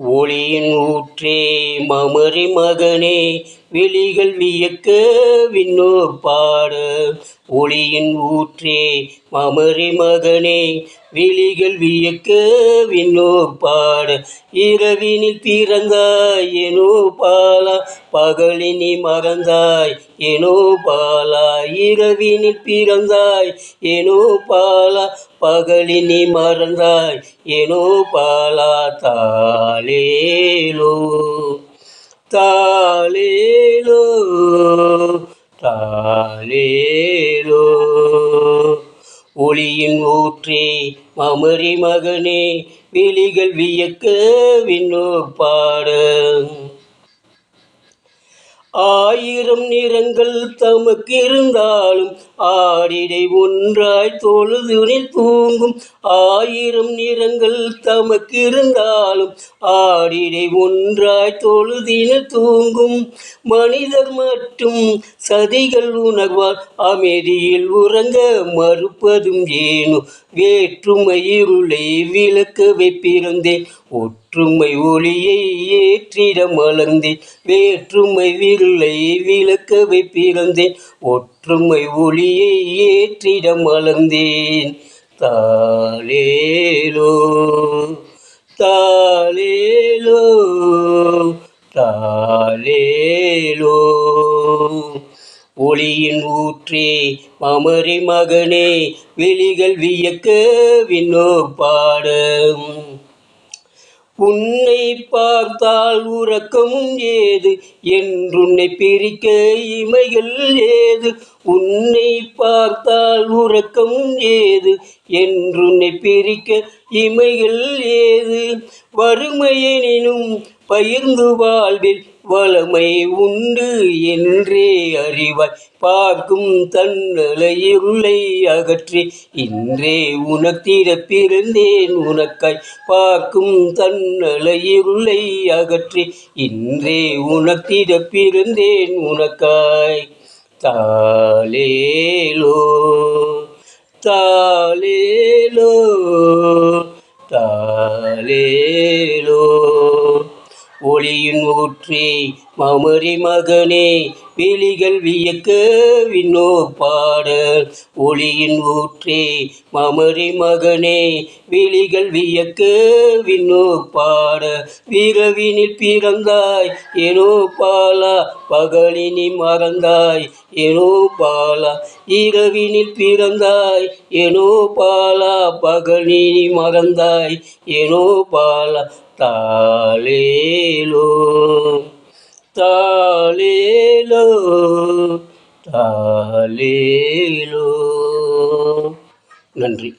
ஒளியின் ஊற்றே மமரி மகனே விழிகள் வியக்க விண்ணோர் பாட. ஒளியின் ஊற்றே மமரி மகனே விழிகள் வியக்க விண்ணோர் பாட. இரவினில் பிறந்தாய் எனோ பாலா பகலினி மறந்தாய் எனோ பாலா. இரவினில் பிறந்தாய் எனோ பாலா பகலினி மறந்தாய் ஏனோ பாலா தாலேலோ தாலேலோ தாலேலோ ஒளியின் ஊற்றே மமரி மகனே விழிகள் வியக்க விண்ணோர் பாட. ஆயிரம் நிறங்கள் தமக்கு இருந்தாலும் ஆடிடை ஒன்றாய் தொழுதுனில் தூங்கும் ஆயிரம் நிறங்கள் தமக்கு இருந்தாலும் ஆடிடை ஒன்றாய் தொழுதினில் தூங்கும் மனிதர் மட்டும் சதிகள் உணர்வால் அமைதியில் உறங்க மறுப்பதும் ஏனோ வேற்றுமை இருளை விளக்கவே பிறந்தேன் ஒற்றுமை ஒளியை ஏற்றிட மலர்ந்தேன். வேற்றுமை விருளை விளக்கவே பிறந்தேன் ஒற்றுமை ஒளி ஒளியை ஏற்றிடம் வளர்ந்தேன் தாலேலோ தாலேலோ தாலேலோ ஒளியின் ஊற்றே மமரி மகனே விழிகள் வியக்க விண்ணோ பாடம். உன்னை பார்த்தால் உறக்கமும் ஏது? என்றுன்னை பிரிக்க இமைகள் ஏது? உன்னை பார்த்தால் உறக்கமும் ஏது? என்றுன்னை பிரிக்க இமைகள் ஏது? வறுமையெனினும் பகிர்ந்து வாழ்வில் வளமை உண்டு என்றே அறிவாய். பார்க்கும் தன்னலை இருளை அகற்றி இன்றே உனத்திட பிறந்தேன் உனக்காய். பார்க்கும் தன்னலை இருளை அகற்றி இன்றே உனத்திட பிறந்தேன் உனக்காய். தாலேலோ தாலேலோ தாலேலோ ஒளியின் ஊற்றே மமரி மகனே விழிகள் வியக்க விண்ணோர் பாட ஒளியின் ஊற்றே மமரி மகனே விழிகள் வியக்க விண்ணோர் பாட விரவினில் பிறந்தாய் எனோ பாலா பகலினி மறந்தாய் எனோ பாலா. இரவினில் பிறந்தாய் எனோ பாலா பகலினி மறந்தாய் எனோ பாலா. தாலேலோ தாலேலோ தாலேலோ நன்றி.